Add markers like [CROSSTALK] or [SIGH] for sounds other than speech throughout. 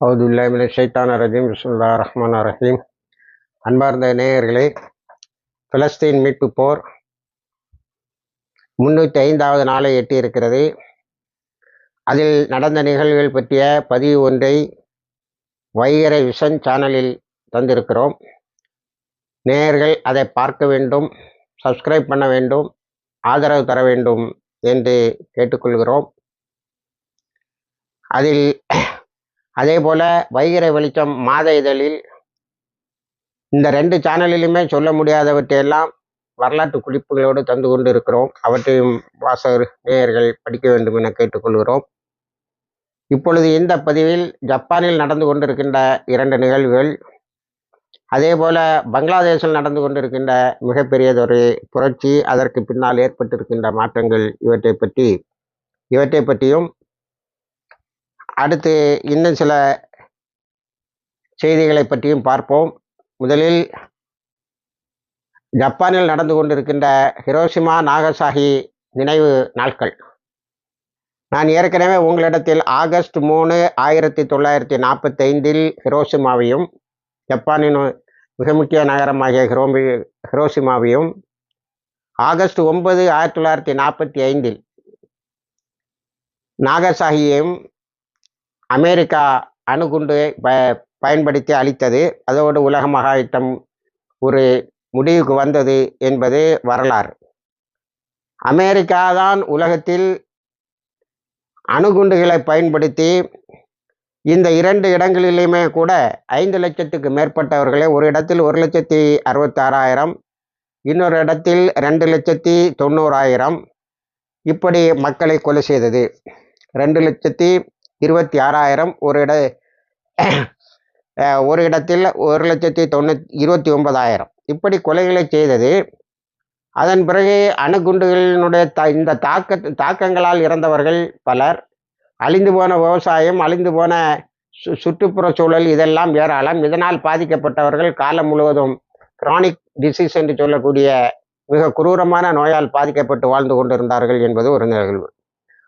அவுதுல்லாமின ஷைத்தான ரஜீம் பிஸ்முல்லா ரஹ்மான் ரஹீம். அன்பார்ந்த நேயர்களே பிலஸ்தீன் மீட்பு போர் முன்னூற்றி ஐந்தாவது நாளை எட்டியிருக்கிறது. அதில் நடந்த நிகழ்வுகள் பற்றிய பதிவு ஒன்றை வைகரை விஷன் சேனலில் தந்திருக்கிறோம். நேயர்கள் அதை பார்க்க வேண்டும் சப்ஸ்கிரைப் பண்ண வேண்டும் ஆதரவு தர வேண்டும் என்று கேட்டுக்கொள்கிறோம். அதில் அதே போல் வைகிற வெளிச்சம் மாத இதழில் இந்த ரெண்டு சேனலிலுமே சொல்ல முடியாதவற்றையெல்லாம் வரலாற்று குறிப்புகளோடு தந்து கொண்டு இருக்கிறோம் அவற்றையும் வாசகர் நேயர்கள் படிக்க வேண்டும் என கேட்டுக்கொள்கிறோம். இப்பொழுது இந்த பதிவில் ஜப்பானில் நடந்து கொண்டிருக்கின்ற இரண்டு நிகழ்வுகள் அதே போல பங்களாதேஷில் நடந்து கொண்டிருக்கின்ற மிகப்பெரியதொரு புரட்சி அதற்கு பின்னால் ஏற்பட்டிருக்கின்ற மாற்றங்கள் இவற்றை பற்றி இவற்றை பற்றியும் அடுத்து இன்னும் சில செய்திகளை பற்றியும் பார்ப்போம். முதலில் ஜப்பானில் நடந்து கொண்டிருக்கின்ற ஹிரோஷிமா நாகசாகி நினைவு நாட்கள் நான் ஏற்கனவே உங்களிடத்தில் ஆகஸ்ட் மூணு ஆயிரத்தி தொள்ளாயிரத்தி நாற்பத்தைந்தில் ஹிரோஷிமாவையும் ஜப்பானின் மிக முக்கிய நகரமாகிய ஹிரோமி ஹிரோஷிமாவையும் ஆகஸ்ட் ஒன்பது ஆயிரத்தி தொள்ளாயிரத்தி நாற்பத்தி ஐந்தில் நாகசாகியையும் அமெரிக்கா அணுகுண்டு ப பயன்படுத்தி அளித்தது. அதோடு உலக மகாயுத்தம் ஒரு முடிவுக்கு வந்தது என்பது வரலாறு. அமெரிக்கா தான் உலகத்தில் அணுகுண்டுகளை பயன்படுத்தி இந்த இரண்டு இடங்களிலுமே கூட ஐந்து லட்சத்துக்கு மேற்பட்டவர்களே ஒரு இடத்தில் ஒரு லட்சத்தி அறுபத்தாறாயிரம் இன்னொரு இடத்தில் ரெண்டு லட்சத்தி தொண்ணூறாயிரம் இப்படி மக்களை கொலை செய்தது. ரெண்டு லட்சத்தி இருபத்தி ஆறாயிரம் ஒரு இட [CLEARS THROAT] ஒரு இடத்தில் ஒரு லட்சத்தி தொண்ணூற்றி இருபத்தி ஒன்பதாயிரம். இப்படி கொலைகளை செய்தது அதன் பிறகு அணுகுண்டுகளினுடைய த இந்த தாக்க தாக்கங்களால் இறந்தவர்கள் பலர். அழிந்து போன விவசாயம் அழிந்து போன சு சுற்றுப்புற சூழல் இதெல்லாம் ஏராளம். இதனால் பாதிக்கப்பட்டவர்கள் காலம் முழுவதும் கிரானிக் டிசீஸ் என்று சொல்லக்கூடிய மிக குரூரமான நோயால் பாதிக்கப்பட்டு வாழ்ந்து கொண்டிருந்தார்கள் என்பது ஒரு நிகழ்வு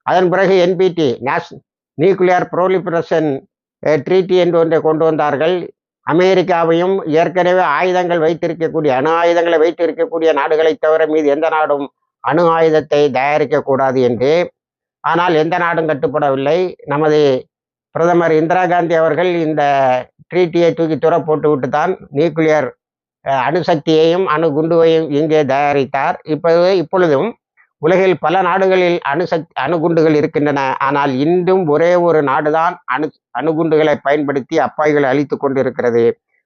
அதன் பிறகு என்பிடி நேஷ் நியூக்ளியர் ப்ரோலிபரேஷன் ட்ரீட்டி என்று ஒன்றை கொண்டு வந்தார்கள். அமெரிக்காவையும் ஏற்கனவே ஆயுதங்கள் வைத்திருக்கக்கூடிய அணு ஆயுதங்களை வைத்திருக்கக்கூடிய நாடுகளை தவிர மீது எந்த நாடும் அணு ஆயுதத்தை தயாரிக்கக்கூடாது என்று. ஆனால் எந்த நாடும் கட்டுப்படவில்லை. நமது பிரதமர் இந்திரா காந்தி அவர்கள் இந்த ட்ரீட்டியை தூக்கி துற போட்டு விட்டு தான் நியூக்ளியர் அணுசக்தியையும் அணு குண்டுவையும் இங்கே தயாரித்தார். இப்போது இப்பொழுதும் உலகில் பல நாடுகளில் அணுசக்தி அணுகுண்டுகள் இருக்கின்றன. ஆனால் இன்றும் ஒரே ஒரு நாடுதான் அணு அணுகுண்டுகளை பயன்படுத்தி அப்பாய்களை அழித்து கொண்டிருக்கிறது.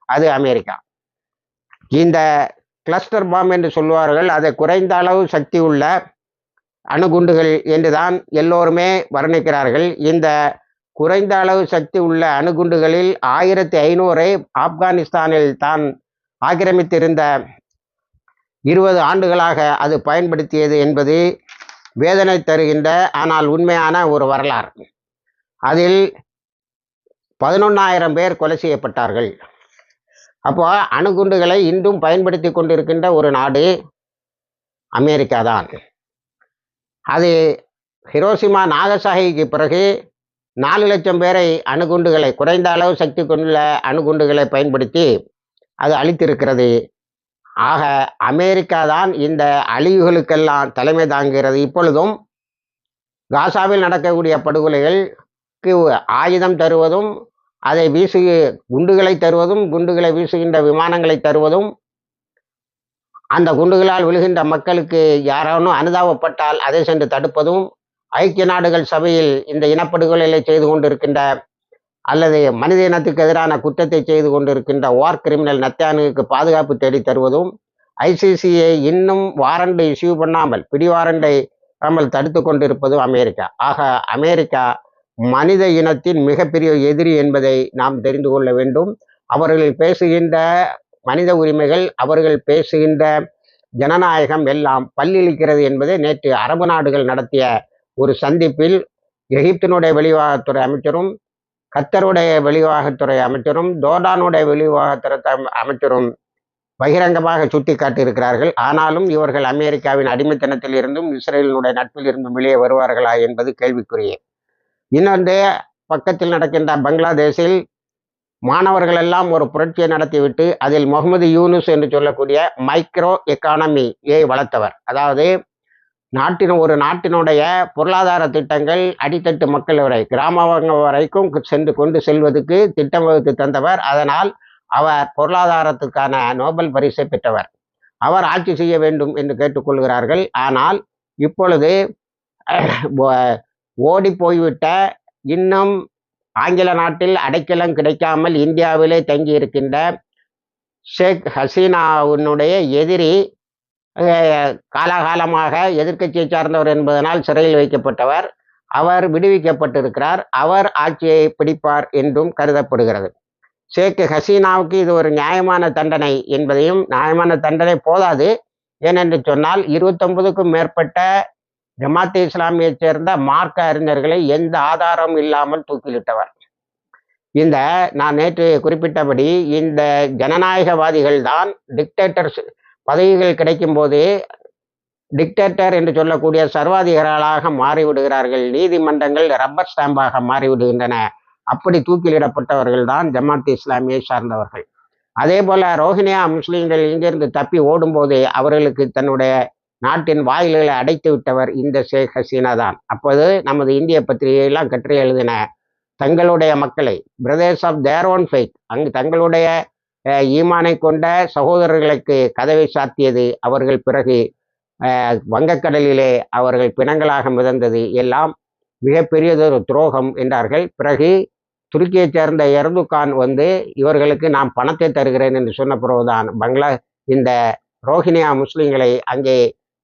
அது அமெரிக்கா. இந்த கிளஸ்டர் பாம் என்று சொல்லுவார்கள் அதை குறைந்த அளவு சக்தி உள்ள அணுகுண்டுகள் என்றுதான் எல்லோருமே வர்ணிக்கிறார்கள். இந்த குறைந்த அளவு சக்தி உள்ள அணுகுண்டுகளில் ஆயிரத்தி ஐநூறை ஆப்கானிஸ்தானில் தான் ஆக்கிரமித்திருந்த இருபது ஆண்டுகளாக அது பயன்படுத்தியது என்பது வேதனை தருகின்ற ஆனால் உண்மையான ஒரு வரலாறு. அதில் பதினொன்னாயிரம் பேர் கொலை செய்யப்பட்டார்கள். அப்போ அணுகுண்டுகளை இன்றும் பயன்படுத்தி கொண்டிருக்கின்ற ஒரு நாடு அமெரிக்கா தான். அது ஹிரோசிமா நாகசாகிக்கு பிறகு நாலு லட்சம் பேரை அணுகுண்டுகளை குறைந்த அளவு சக்தி கொண்டுள்ள அணுகுண்டுகளை பயன்படுத்தி அது அழித்திருக்கிறது. ஆக அமெரிக்கா தான் இந்த அழிவுகளுக்கெல்லாம் தலைமை தாங்குகிறது. இப்பொழுதும் காசாவில் நடக்கக்கூடிய படுகொலைகளுக்கு ஆயுதம் தருவதும் அதை வீசு குண்டுகளை தருவதும் குண்டுகளை வீசுகின்ற விமானங்களை தருவதும் அந்த குண்டுகளால் விழுகின்ற மக்களுக்கு யாரானும் அனுதாபப்பட்டால் அதை சென்று தடுப்பதும் ஐக்கிய நாடுகள் சபையில் இந்த இனப்படுகொலைகளை செய்து கொண்டிருக்கின்ற அல்லது மனித இனத்துக்கு எதிரான குற்றத்தை செய்து கொண்டிருக்கின்ற வார் கிரிமினல் நத்தியானுக்கு பாதுகாப்பு தேடி தருவதும் ஐசிசியை இன்னும் வாரண்டை இஷ்யூ பண்ணாமல் பிடி வாரண்டை நம்மள் தடுத்து கொண்டிருப்பதும் அமெரிக்கா. ஆக அமெரிக்கா மனித இனத்தின் மிகப்பெரிய எதிரி என்பதை நாம் தெரிந்து கொள்ள வேண்டும். அவர்கள் பேசுகின்ற மனித உரிமைகள் அவர்கள் பேசுகின்ற ஜனநாயகம் எல்லாம் பல்லிழிக்கிறது என்பதை நேற்று அரபு நாடுகள் நடத்திய ஒரு சந்திப்பில் எகிப்தினுடைய வெளிவாகத்துறை அமைச்சரும் கத்தருடைய வெளிவாகத்துறை அமைச்சரும் தோடானுடைய வெளிவாகத்துறை அமைச்சரும் பகிரங்கமாக சுட்டி காட்டியிருக்கிறார்கள் ஆனாலும் இவர்கள் அமெரிக்காவின் அடிமைத்தனத்தில் இருந்தும் இஸ்ரேலினுடைய நட்பில் இருந்தும் வெளியே வருவார்களா என்பது கேள்விக்குரிய. இன்னொன்று பக்கத்தில் நடக்கின்ற பங்களாதேஷில் மாணவர்கள் எல்லாம் ஒரு புரட்சியை நடத்திவிட்டு அதில் முகமது யூனுஸ் என்று சொல்லக்கூடிய மைக்ரோ எக்கானமியை வளர்த்தவர். அதாவது நாட்டின் ஒரு நாட்டினுடைய பொருளாதார திட்டங்கள் அடித்தட்டு மக்கள் வரை கிராமங்க வரைக்கும் சென்று கொண்டு செல்வதற்கு திட்டம் வகுத்து தந்தவர். அதனால் அவர் பொருளாதாரத்துக்கான நோபல் பரிசை பெற்றவர். அவர் ஆட்சி செய்ய வேண்டும் என்று கேட்டுக்கொள்கிறார்கள். ஆனால் இப்பொழுது ஓடி போய்விட்ட இன்னும் ஆங்கில நாட்டில் அடைக்கலம் கிடைக்காமல் இந்தியாவிலே தங்கி இருக்கின்ற ஷேக் ஹசீனாவினுடைய எதிரி காலாகாலமாக எதிர்க்கட்சியை சார்ந்தவர் என்பதனால் சிறையில் வைக்கப்பட்டவர். அவர் விடுவிக்கப்பட்டிருக்கிறார். அவர் ஆட்சியை பிடிப்பார் என்றும் கருதப்படுகிறது. ஷேக் ஹசீனாவுக்கு இது ஒரு நியாயமான தண்டனை என்பதையும் நியாயமான தண்டனை போதாது. ஏனென்று சொன்னால் இருபத்தொன்பதுக்கும் மேற்பட்ட ஜமாத் இஸ்லாமியைச் சேர்ந்த மார்க்க அறிஞர்களை எந்த ஆதாரம் இல்லாமல் தூக்கிலிட்டவர். இந்த நான் நேற்று குறிப்பிட்டபடி இந்த ஜனநாயகவாதிகள் தான் டிக்டேட்டர்ஸ் பதவிகள் கிடைக்கும் போது டிக்டேட்டர் என்று சொல்லக்கூடிய சர்வாதிகாரிகளாக மாறிவிடுகிறார்கள். நீதிமன்றங்கள் ரப்பர் ஸ்டாம்பாக மாறிவிடுகின்றன. அப்படி தூக்கிலிடப்பட்டவர்கள் தான் ஜமாத் இஸ்லாமியை சார்ந்தவர்கள். அதே போல ரோஹினியா முஸ்லீம்கள் இங்கிருந்து தப்பி ஓடும்போது அவர்களுக்கு தன்னுடைய நாட்டின் வாயில்களை அடைத்து விட்டவர் இந்த ஷேக் ஹசீனா தான். அப்போது நமது இந்திய பத்திரிகையெல்லாம் கற்று எழுதின தங்களுடைய மக்களை பிரதேஸ் ஆஃப் தேர் ஓன் ஃபைட் அங்கு தங்களுடைய ஈமானை கொண்ட சகோதரர்களுக்கு கதவை சாத்தியது அவர்கள் பிறகு வங்கக்கடலிலே அவர்கள் பிணங்களாக மிதந்தது. எல்லாம் மிகப்பெரியதொரு துரோகம் என்றார்கள். பிறகு துருக்கியை சேர்ந்த எர்துகான் வந்து இவர்களுக்கு நான் பணத்தை தருகிறேன் என்று சொன்ன பிறகுதான் பங்களா இந்த ரோஹினியா முஸ்லீம்களை அங்கே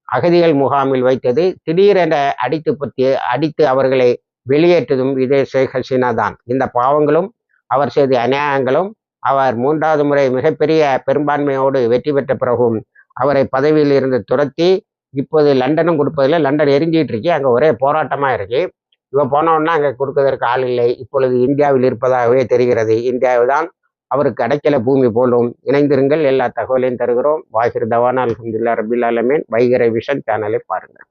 அகதிகள் முகாமில் வைத்தது. திடீரென அடித்து பற்றி அடித்து அவர்களை வெளியேற்றதும் இதே ஷேக் ஹசீனா தான். இந்த பாவங்களும் அவர் செய்த அநியாயங்களும் அவர் மூன்றாவது முறை மிகப்பெரிய பெரும்பான்மையோடு வெற்றி பெற்ற பிறகும் அவரை பதவியில் இருந்து துரத்தி இப்போது லண்டனும் கொடுப்பதில் லண்டன் எரிஞ்சிட்டு இருக்கு. அங்கே ஒரே போராட்டமாக இருக்கு. இவன் போனோன்னா அங்கே கொடுக்கறதற்கு ஆள் இல்லை. இப்பொழுது இந்தியாவில் இருப்பதாகவே தெரிகிறது. இந்தியாவில் தான் அவருக்கு அடைக்கல பூமி போலும். இணைந்திருங்கள். எல்லா தகவலையும் தருகிறோம். வாகிர் தவானால் அலமதுல்லா ரபில் ஆலமீன். வைகரை விஷன் சேனலை பாருங்கள்.